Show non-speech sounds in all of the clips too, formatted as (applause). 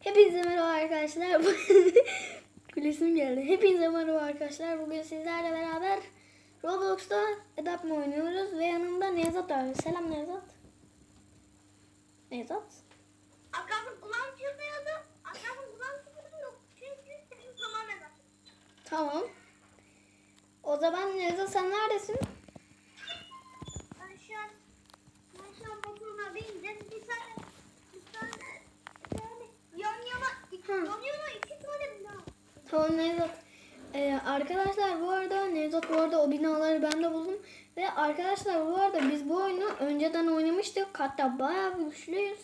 Hepinize merhaba arkadaşlar. (laughs) Gülesim geldi. Hepinize merhaba arkadaşlar. Bugün sizlerle beraber Roblox'ta Adapt mı oynuyoruz ve yanımda Nevzat var. Selam Nevzat. Nevzat. Akrabın kulağım çınlıyordu. Akrabın kulağım çınlıyordu yok. Çünkü tamamen açık. Tamam. O zaman Nevzat sen neredesin? Ben şu an ben şu an motoruna bindim. Bir tane bir tane bir tane yan yana iki, Hı. yan yana iki tane bina. Tamam Nevzat. Ee, arkadaşlar bu arada Nevzat bu arada o binaları ben de buldum. Ve arkadaşlar bu arada biz bu oyunu önceden oynamıştık. Hatta bayağı güçlüyüz.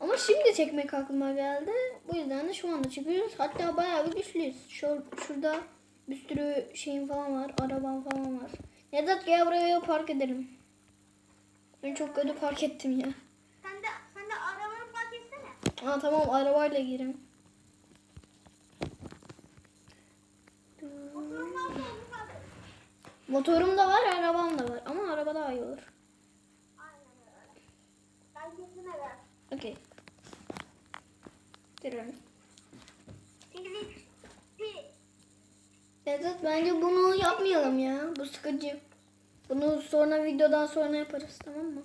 Ama şimdi çekmek aklıma geldi. Bu yüzden de şu anda çekiyoruz. Hatta bayağı bir güçlüyüz. Şu, şurada bir sürü şeyim falan var. Arabam falan var. Nevzat gel buraya park edelim. Ben çok kötü park ettim ya. Sen de sen de arabanı park Aa tamam arabayla girin. Motorum da var, arabam da var. Ama araba daha iyi olur. Aynen öyle. Okey. Girelim. Evet bence bunu yapmayalım ya. Bu sıkıcı. Bunu sonra videodan sonra yaparız tamam mı?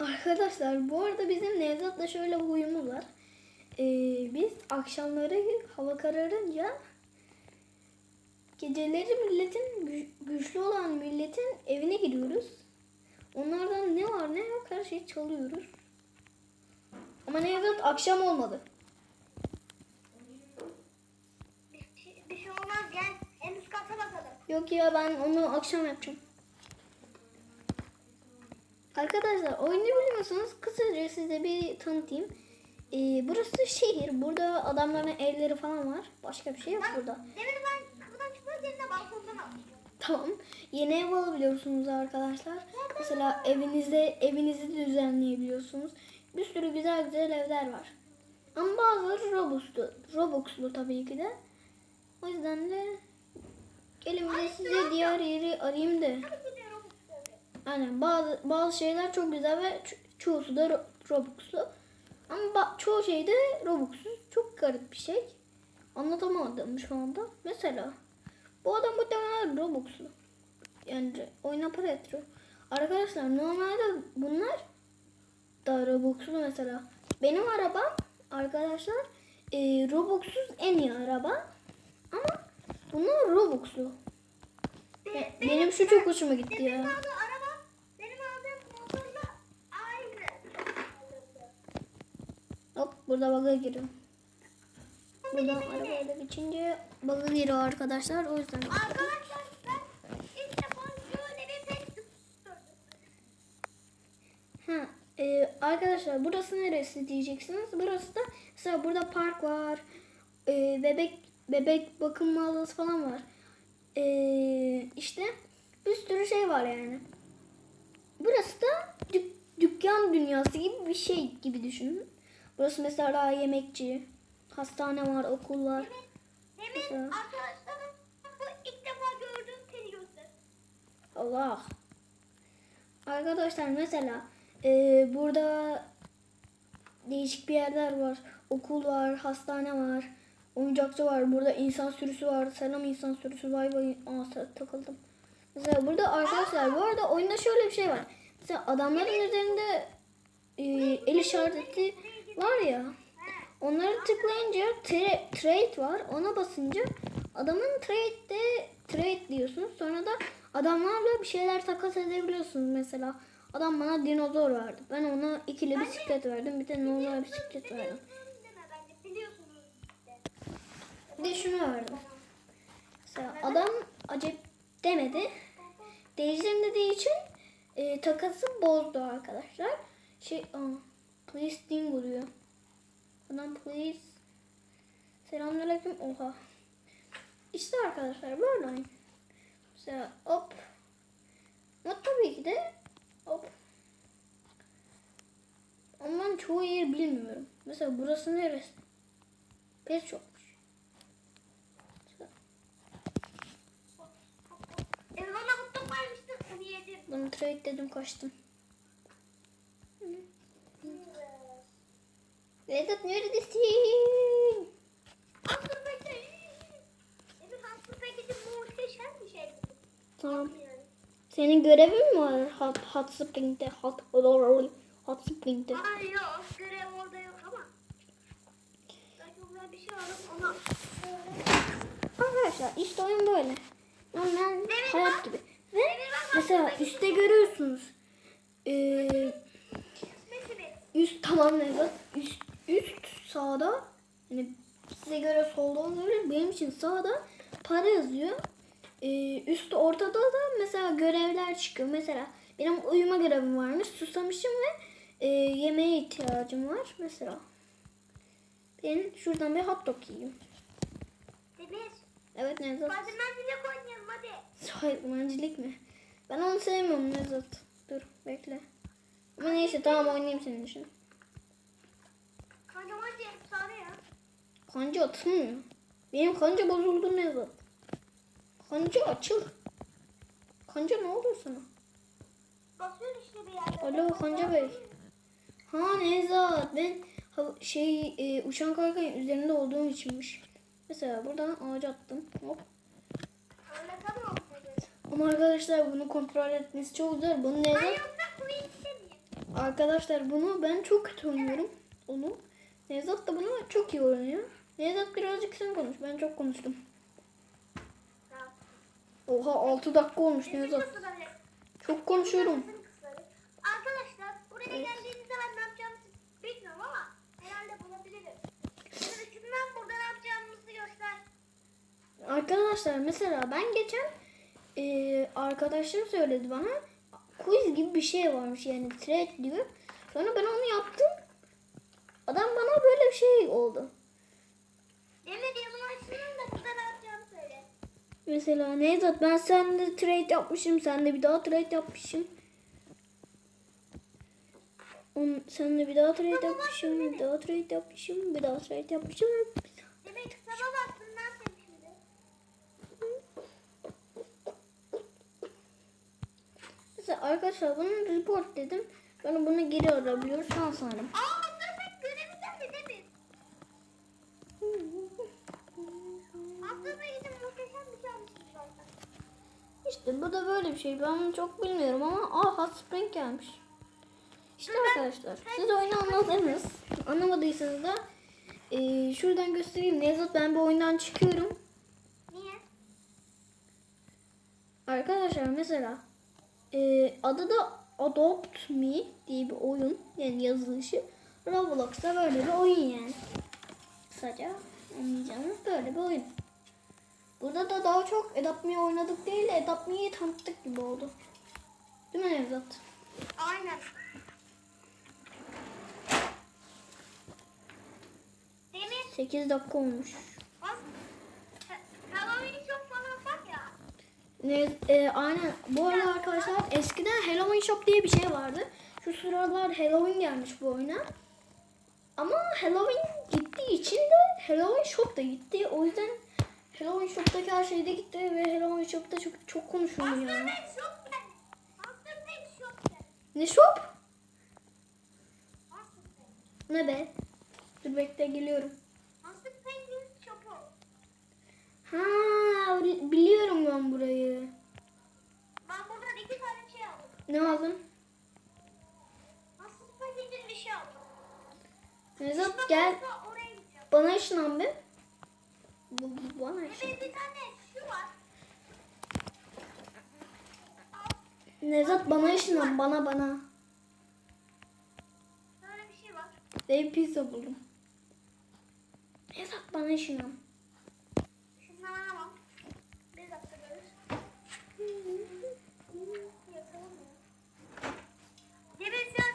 Arkadaşlar bu arada bizim Nevzat'la şöyle bir huyumuz var. Ee, biz akşamları hava kararınca geceleri milletin gü- güçlü olan milletin evine gidiyoruz. Onlardan ne var ne yok her şeyi çalıyoruz. Ama Nevzat akşam olmadı. Bir, şey- bir şey olmaz gel. En üst kata bakalım. Yok ya ben onu akşam yapacağım. Arkadaşlar oyunu bilmiyorsanız kısaca size bir tanıtayım. Ee, burası şehir. Burada adamların evleri falan var. Başka bir şey yok burada. Demin ben kapıdan çıkmak yerine balkondan atmışım. Tamam. Yeni ev alabiliyorsunuz arkadaşlar. Mesela evinizde evinizi düzenleyebiliyorsunuz. Bir sürü güzel güzel evler var. Ama bazıları Robux'lu. Robux'lu tabii ki de. O yüzden de gelin size diğer yeri arayayım da. Aynen bazı bazı şeyler çok güzel ve ço- çoğusu da ro- Robux'lu. Ama çoğu şey de Robux'suz. Çok garip bir şey. Anlatamadım şu anda. Mesela bu adam muhtemelen Robux'lu. Yani oyuna para yatırıyor. Arkadaşlar normalde bunlar da Robux'lu mesela. Benim arabam arkadaşlar e, Robux'suz en iyi araba. Ama bunlar Robux'lu. Be- Benim şu çok hoşuma gitti ya. aldığım araba, benim aldığım motorla aynı. Hop burada baga giriyor. Buradan arabayla geçince baga giriyor arkadaşlar. O yüzden. Arkadaşlar ben ilk defa böyle bir pet gördüm. Ha, e, arkadaşlar burası neresi diyeceksiniz. Burası da mesela burada park var. E, bebek bebek bakım mağazası falan var. E, işte bir sürü şey var yani. Burası da dük- dükkan dünyası gibi bir şey gibi düşünün. Burası mesela yemekçi, hastane var, okul var. Demin Güzel. arkadaşlarım bu ilk defa gördüğüm peri göster. Allah. Arkadaşlar mesela e, burada değişik bir yerler var. Okul var, hastane var, oyuncakçı var. Burada insan sürüsü var. Selam insan sürüsü. Vay vay. Aa takıldım. Mesela burada arkadaşlar bu arada oyunda şöyle bir şey var. Mesela adamların üzerinde e, el işareti var ya. Onları tıklayınca tra- trade var. Ona basınca adamın trade'de trade diyorsunuz. Sonra da adamlarla bir şeyler takas edebiliyorsunuz mesela. Adam bana dinozor verdi. Ben ona ikili bisiklet verdim. Bir de normal bisiklet verdim. Bir de şunu verdim. Mesela adam acep demedi. Değiştirin dediği için e, takası bozdu arkadaşlar. Şey, aa, please ding oluyor. Adam please. Selamünaleyküm. Oha. İşte arkadaşlar böyle oyun. Mesela hop. Ama tabii ki de hop. Ama ben çoğu yeri bilmiyorum. Mesela burası neresi? Pes çokmuş. Bunu trade dedim kaçtım. Nevzat neredesin? Hastır Peki. Emir Hastır Peki'de muhteşem bir şey. Tamam. Senin görevin mi var Hot, hot Spring'de? Hot, hot Spring'de. Hayır yok. Görev orada yok ama. Ben çok güzel bir şey aldım ona. Arkadaşlar işte oyun böyle. Normal Evet, hayat bak. gibi. Ve mesela bak. üstte görüyorsunuz. Ee, üst tamam Nevzat. Üst, üst sağda yani size göre solda olabilir. Benim için sağda para yazıyor. Ee, üst ortada da mesela görevler çıkıyor. Mesela benim uyuma görevim varmış. Susamışım ve e, yemeğe ihtiyacım var. Mesela ben şuradan bir hot dog yiyeyim. Demir. Evet Nevzat. Spiderman bile oynayalım hadi. Spidermancilik mi? Ben onu sevmiyorum Nevzat. Dur bekle. Ama neyse tamam oynayayım senin için. Kanka hadi efsane ya. Kanca atılmıyor. Benim kanca bozuldu Nevzat. Kanca açıl. Kanca ne oluyor sana? Basıyorsun işte bir yerde. Alo Kanca Bey. Ha Nevzat ben şey e, uçan kaykayın üzerinde olduğum içinmiş. Mesela buradan ağaca attım. Hop. Ama arkadaşlar bunu kontrol etmesi çok zor. Bunu Nevzat. Arkadaşlar bunu ben çok kötü oynuyorum. Onu. Nevzat da bunu çok iyi oynuyor. Nevzat birazcık sen konuş. Ben çok konuştum. Oha 6 dakika olmuş Nevzat. Çok konuşuyorum. Arkadaşlar buraya Evet. geldiğinizde ben ne yapacağımızı bilmiyorum ama herhalde bulabilirim. Şimdi şundan burada ne yapacağımızı göster. Arkadaşlar mesela ben geçen e, arkadaşım söyledi bana quiz gibi bir şey varmış yani thread diyor. Sonra ben onu yaptım. Adam bana böyle bir şey oldu. Demir yazımı açsın da burada ne yapacağımı söyle. Mesela Nevzat ben seninle trade yapmışım. Sen de bir daha trade yapmışım. On, seninle bir daha trade yapmışım. Bir daha trade yapmışım. Bir daha trade yapmışım. Demek sana baktım ben şimdi. Mesela arkadaşlar bunu report dedim. Sonra bunu geri arabiliyoruz. Şans sanırım. Aa dur ben görevi geldi Demir. Aslında gidip muhteşem bir şey zaten. İşte bu da böyle bir şey. Ben bunu çok bilmiyorum ama aa Hot Spring gelmiş. İşte arkadaşlar siz oyunu anladınız. Anlamadıysanız da eee, şuradan göstereyim. Nevzat ben bu oyundan çıkıyorum. Niye? Arkadaşlar mesela e, adı da Adopt Me diye bir oyun. Yani yazılışı. Roblox'ta böyle bir oyun yani. Kısaca anlayacağınız böyle bir oyun. Burada da daha çok Me oynadık değil de Me'yi tanıttık gibi oldu. Değil mi Nevzat? Aynen. Demir 8 dakika olmuş. Halloween çok falan var ya. Ne, e, aynen. Bu arada arkadaşlar eskiden Halloween Shop diye bir şey vardı. Şu sıralar Halloween gelmiş bu oyuna. Ama Halloween gittiği için de Halloween Shop da gitti. O yüzden Halloween Shop'taki her şey de gitti ve Halloween Shop'ta çok çok Master yani. Ne shop? Ne be? Dur bekle geliyorum. Ha bili- biliyorum ben burayı. Ben buradan iki tane şey aldım. Ne aldın? Pet'in bir şey aldım. Nevzat gel Oraya. Bana ışınlan bir. Bu, bu bana Ve ışın. bir tane şu var. Nevzat bana ışınlan bana bana. Böyle bir şey var. Ve pizza buldum. Nevzat bana ışınlan. Şundan alamam. Bir dakika görürüz.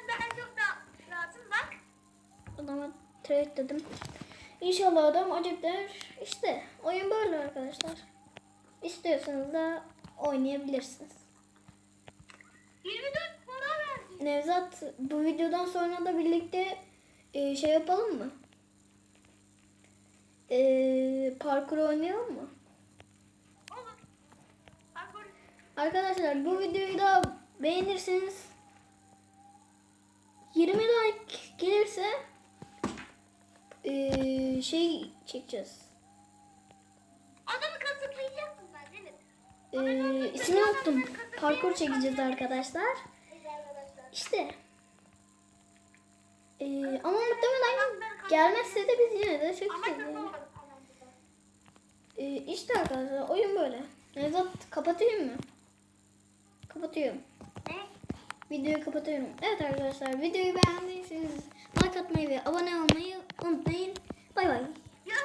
Ben çok da rahatım bak. Adama trade dedim. İnşallah adam acıklar. İşte oyun böyle arkadaşlar. İstiyorsanız da oynayabilirsiniz. 24 para verdi. Nevzat bu videodan sonra da birlikte e, şey yapalım mı? E, parkur oynayalım mı? Olur. Arkadaşlar bu videoyu da beğenirseniz 20 like gelirse şey çekeceğiz. Adamı kazıklayacaksın ben değil mi? Ee, ismini unuttum. Parkur çekeceğiz arkadaşlar. İşte. Ee, ama muhtemelen gelmezse de biz yine de çekeceğiz. Yani. Ee, işte arkadaşlar oyun böyle. Nevzat kapatayım mı? Kapatıyorum. Ne? Videoyu kapatıyorum. Evet arkadaşlar videoyu beğendiyseniz like atmayı ve abone olmayı unutmayın. Bay bay.